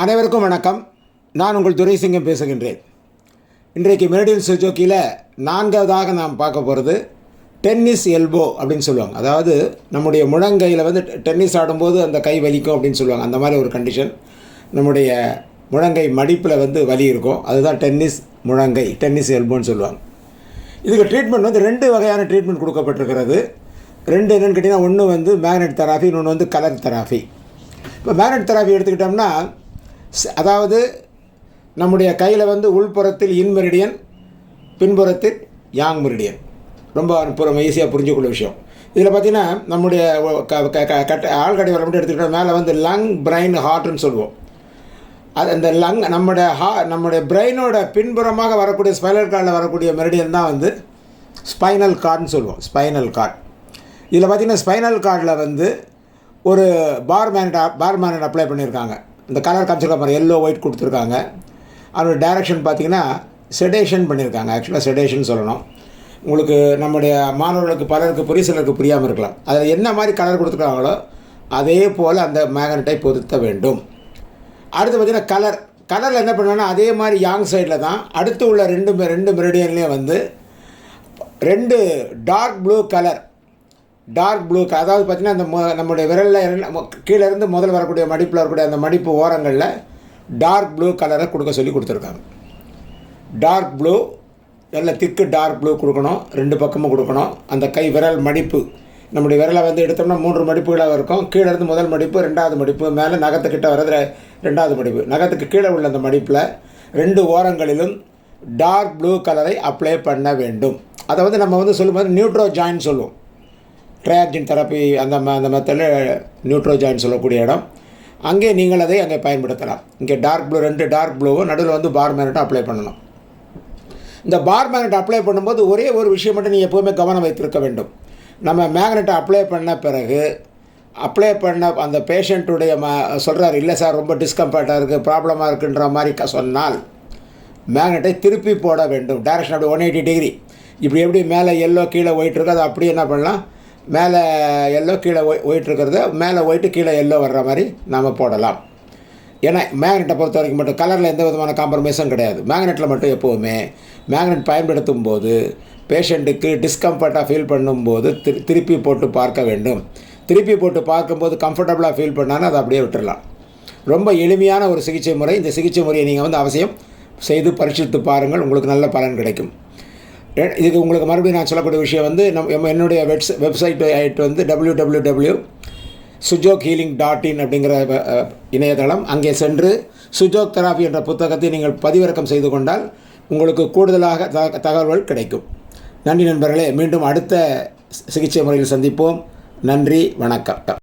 அனைவருக்கும் வணக்கம். நான் உங்கள் துரைசிங்கம் பேசுகின்றேன். இன்றைக்கு மெரிடியல் சுஜோக்கியில் நான்காவதாக நாம் பார்க்க போகிறது டென்னிஸ் எல்போ அப்படின்னு சொல்லுவாங்க. அதாவது நம்முடைய முழங்கையில் வந்து டென்னிஸ் ஆடும்போது அந்த கை வலிக்கும் அப்படின்னு சொல்லுவாங்க. அந்த மாதிரி ஒரு கண்டிஷன் நம்முடைய முழங்கை மடிப்பில் வந்து வலி இருக்கும். அதுதான் டென்னிஸ் முழங்கை டென்னிஸ் எல்போன்னு சொல்லுவாங்க. இதுக்கு ட்ரீட்மெண்ட் வந்து ரெண்டு வகையான ட்ரீட்மெண்ட் கொடுக்கப்பட்டிருக்கிறது. ரெண்டு என்னென்னு கேட்டிங்கன்னா ஒன்று வந்து மேக்னெட் தெராஃபி இன்னொன்று வந்து கலர் தெராஃபி இப்போ மேக்னெட் தெராஃபி எடுத்துக்கிட்டோம்னா அதாவது நம்முடைய கையில் வந்து உள்புறத்தில் இன் மெரிடியன் பின்புறத்தில் யாங் மெரிடியன். ரொம்ப புறம் ஈஸியாக புரிஞ்சுக்கொள்ள விஷயம். இதில் பார்த்தீங்கன்னா நம்முடைய க- க- கட்ட ஆள்கடை வர மட்டும் எடுத்துக்கிட்டோம் மேலே வந்து லங் பிரெயின் ஹார்ட்னு சொல்லுவோம். அது அந்த லங் நம்முடைய ஹா நம்முடைய பிரெயினோட பின்புறமாக வரக்கூடிய ஸ்பைனல் கார்டில் வரக்கூடிய மெரிடியன் தான் வந்து ஸ்பைனல் கார்டுன்னு சொல்லுவோம். ஸ்பைனல் கார்டு இதில் பார்த்தீங்கன்னா ஸ்பைனல் கார்டில் வந்து ஒரு பார் மேனட் பார் மேனட் அப்ளை பண்ணியிருக்காங்க. இந்த கலர் காமிச்சிருக்க மாதிரி எல்லோ ஒயிட் கொடுத்துருக்காங்க. அதோட டைரக்ஷன் பார்த்தீங்கன்னா செடேஷன் பண்ணியிருக்காங்க ஆக்சுவலாக செடேஷன் சொல்லணும். உங்களுக்கு நம்முடைய மாணவர்களுக்கு பலருக்கு புரிய சிலருக்கு புரியாமல் இருக்கலாம். அதில் என்ன மாதிரி கலர் கொடுத்துருக்காங்களோ அதே போல் அந்த மேக்னெட்டை பொருத்த வேண்டும். அடுத்து பார்த்தீங்கன்னா கலர் கலரில் என்ன பண்ணோன்னா அதே மாதிரி யாங் சைடில் தான் அடுத்து உள்ள ரெண்டு மெ- ரெண்டு மெரிடியன்லேயும் வந்து ரெண்டு dark blue colour dark blue அதாவது பார்த்திங்கன்னா அந்த நம்மளுடைய நம்முடைய விரலில் கீழே இருந்து முதல் வரக்கூடிய மடிப்பில் வரக்கூடிய அந்த மடிப்பு ஓரங்களில் டார்க் ப்ளூ கலரை கொடுக்க சொல்லி கொடுத்துருக்காங்க. டார்க் ப்ளூ நல்ல திக்கு டார்க் ப்ளூ கொடுக்கணும் ரெண்டு பக்கமும் கொடுக்கணும். அந்த கை விரல் மடிப்பு நம்முடைய விரலை வந்து எடுத்தோம்னா மூன்று மடிப்புகளாக இருக்கும். கீழே இருந்து முதல் மடிப்பு ரெண்டாவது மடிப்பு மேலே நகத்துக்கிட்ட வர்றது ரெண்டாவது மடிப்பு. நகத்துக்கு கீழே உள்ள அந்த மடிப்பில் ரெண்டு ஓரங்களிலும் டார்க் ப்ளூ கலரை அப்ளை பண்ண வேண்டும். அதை வந்து நம்ம வந்து சொல்லும்போது நியூட்ரோ ஜாயின் சொல்லுவோம். ட்ரையாக்ஜின் தெரப்பி அந்த ம- அந்த மெத்தடில் நியூட்ரோஜாயின் சொல்லக்கூடிய இடம். அங்கே நீங்கள் அதை அங்கே பயன்படுத்தலாம். இங்கே டார்க் ப்ளூ ரெண்டு டார்க் ப்ளூவும் நடுவில் வந்து பார் மேனட்டை அப்ளை பண்ணணும் இந்த பார் மேக்னெட் அப்ளை பண்ணும்போது ஒரே ஒரு விஷயம் மட்டும் நீங்கள் எப்போவுமே கவனம் வைத்திருக்க வேண்டும். நம்ம மேக்னெட்டை அப்ளை பண்ண பிறகு அப்ளை பண்ண அந்த பேஷண்ட்டுடைய ம சொல்கிறார் இல்லை சார் ரொம்ப டிஸ்கம்ஃபர்ட்டாக இருக்குது ப்ராப்ளமாக இருக்குன்ற மாதிரி க சொன்னால் மேக்னெட்டை திருப்பி போட வேண்டும். டைரக்ஷன் அப்படி ஒன் எயிட்டி டிகிரி இப்படி எப்படி மேலே எல்லோ கீழே ஒயிட் இருக்கோ அதை அப்படியே என்ன பண்ணலாம்? மேலே எல்லோ கீழே ஒய் ஒயிட் இருக்கிறத. மேலே ஒயிட்டு கீழே எல்லோ வர்ற மாதிரி நாம் போடலாம். ஏன்னா மேக்னெட்டை பொறுத்த வரைக்கும் மட்டும் கலரில் எந்த விதமான காம்ப்ரமைஸும் கிடையாது. மேக்னெட்டில் மட்டும் எப்போவுமே மேக்னெட் பயன்படுத்தும் போது பேஷண்ட்டுக்கு டிஸ்கம்ஃபர்ட்டாக ஃபீல் பண்ணும்போது திரு திருப்பி போட்டு பார்க்க வேண்டும். திருப்பி போட்டு பார்க்கும்போது கம்ஃபர்டபுளாக ஃபீல் பண்ணாலும் அதை அப்படியே விட்டுடலாம் ரொம்ப எளிமையான ஒரு சிகிச்சை முறை. இந்த சிகிச்சை முறையை நீங்கள் வந்து அவசியம் செய்து பரிசுத்து பாருங்கள். உங்களுக்கு நல்ல பலன் கிடைக்கும். இதுக்கு உங்களுக்கு மறுபடியும் நான் சொல்லக்கூடிய விஷயம் வந்து நம் எம் என்னுடைய வெப்ஸ் வெப்சைட் ஆயிட்டு வந்து W W W Sujok healing dot in அப்படிங்கிற இணையதளம். அங்கே சென்று சுஜோக் தெராபி என்ற புத்தகத்தை நீங்கள் பதிவிறக்கம் செய்து கொண்டால் உங்களுக்கு கூடுதலாக தகவல்கள் கிடைக்கும். நன்றி நண்பர்களே. மீண்டும் அடுத்த சிகிச்சை முறையில் சந்திப்போம். நன்றி. வணக்கம்.